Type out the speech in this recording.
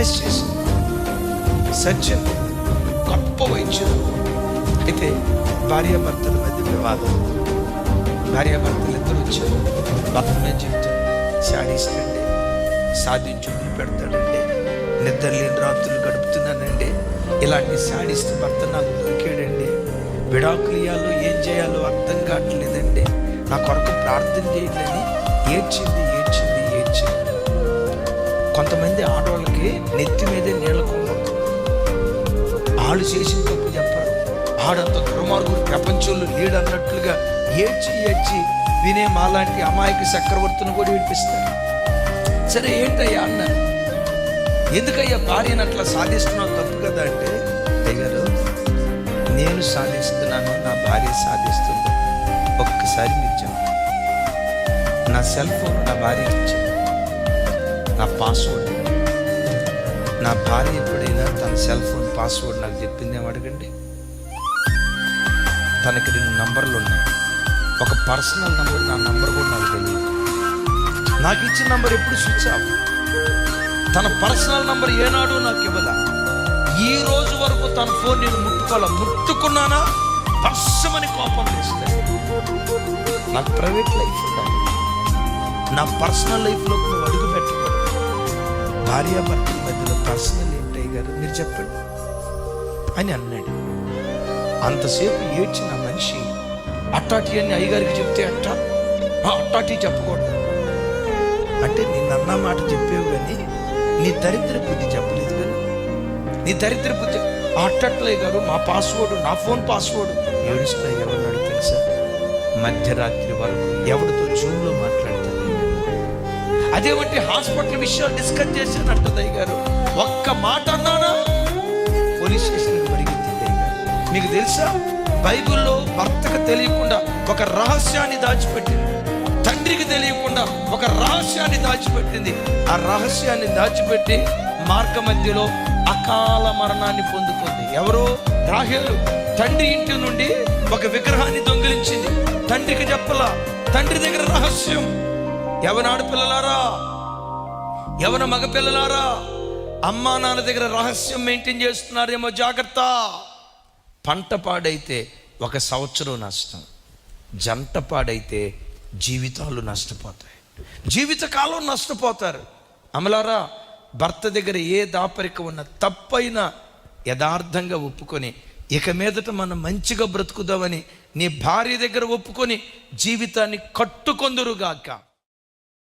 MS చేసింది surgeon గొప్ప వైద్యుడు. అయితే భార్యాభర్తల మధ్య వివాదం. భార్యాభర్తలు ఇద్దరు వచ్చారు. భర్త మీద చెప్తాడు శాడిస్తాడండి సాధించి పెడతాడండి. నిద్ర లేని రాత్రులు గడుపుతున్నానండి. ఇలాంటి శాడిస్ట్ భర్త నాకు దొరికాడండి. విడాకులు ఏం చేయాలో అర్థం కావట్లేదండి. నా కొరకు ప్రార్థన చేయండి అని ఏడ్చింది కొంతమంది ఆడవాళ్ళకి నెత్తి మీదే నీళ్ళ కుంభం ఆడు చేసిన తప్పు చెప్పారు. ఆడంత దుర్మార్గుడు ప్రపంచంలో లేడు అన్నట్లుగా ఏడ్చి ఏడ్చి వినే మాలాంటి అమాయక చక్రవర్తిని కూడా వినిపిస్తారు. సరే ఏంటయ్యా అన్నారు ఎందుకయ్యా భార్యను అట్లా సాధిస్తున్నావు? తప్పు కదా అంటే అయ్యారు నేను సాధిస్తున్నాను నా భార్య సాధిస్తుంది. ఒక్కసారి మీరు చెప్పండి. నా సెల్ ఫోన్ నా భార్య ఇచ్చాను నా పాస్వర్డ్ నా భార్య ఎప్పుడైనా తన సెల్ ఫోన్ పాస్వర్డ్ నాకు చెప్పింది ఏమో అడగండి? తనకి రెండు నంబర్లు ఉన్నాయి. ఒక పర్సనల్ నంబర్ నా నంబర్ కూడా నాకు తెలియదు. నాకు ఇచ్చిన నంబర్ ఎప్పుడు స్విచ్ ఆఫ్? తన పర్సనల్ నంబర్ ఏనాడు నాకు ఇవ్వదా ఈ రోజు వరకు తన ఫోన్ నేను ముట్టుకోవాల ముట్టుకున్నానా? పర్సమని కోపం వేస్తే నాకు ప్రైవేట్ లైఫ్ ఉండాలి. నా పర్సనల్ లైఫ్లోకి నువ్వు అడుగు పెట్టు. భార్యాభర్తల మధ్యలో పర్సనల్ ఏంటయ్య గారు? మీరు చెప్పండి. అని అన్నాడు. అంతసేపు ఏడ్చిన మనిషి అట్టాటి అని అయ్యగారికి చెప్తే అట్ట? అట్టాటి చెప్పకూడదు. అంటే నిన్న అన్న మాట చెప్పేవు కానీ నీ దరిద్ర బుద్ధి చెప్పలేదు కానీ నీ దరిద్ర బుద్ధి అట్టట్లే గారు మా పాస్వర్డ్ నా ఫోన్ పాస్వర్డ్. ఏడుస్తాయి ఎవరు తెలుసా మధ్యరాత్రి వరకు ఎవరితో జూమ్లో మా అదేమంటే హాస్పిటల్ విషయాలు డిస్కస్ చేశానంటుంది గారు. ఒక్క మాట అన్నానా? పోలీస్ స్టేషన్కి పరిగెత్తింది మీకు తెలుసా? బైబిల్లో భర్తకు తెలియకుండా ఒక రహస్యాన్ని దాచిపెట్టింది. తండ్రికి తెలియకుండా ఒక రహస్యాన్ని దాచిపెట్టింది. ఆ రహస్యాన్ని దాచిపెట్టి మార్గ మధ్యలో అకాల మరణాన్ని పొందుకుంది. ఎవరో? రాహేలు. తండ్రి ఇంటి నుండి ఒక విగ్రహాన్ని దొంగిలించింది. తండ్రికి చెప్పలా తండ్రి దగ్గర రహస్యం. ఎవరి ఆడపిల్లలారా? ఎవరి మగ పిల్లలారా అమ్మా నాన్న దగ్గర రహస్యం మెయింటైన్ చేస్తున్నారేమో జాగ్రత్త. పంట పాడైతే ఒక సంవత్సరం నష్టం. జంట పాడైతే జీవితాలు నష్టపోతాయి. జీవితకాలం నష్టపోతారు. అమలారా భర్త దగ్గర ఏ దాపరిక ఉన్న తప్పైనా యథార్థంగా ఒప్పుకొని ఇక మీదట మనం మంచిగా బ్రతుకుదామని నీ భార్య దగ్గర ఒప్పుకొని జీవితాన్ని కట్టుకొందురుగాక.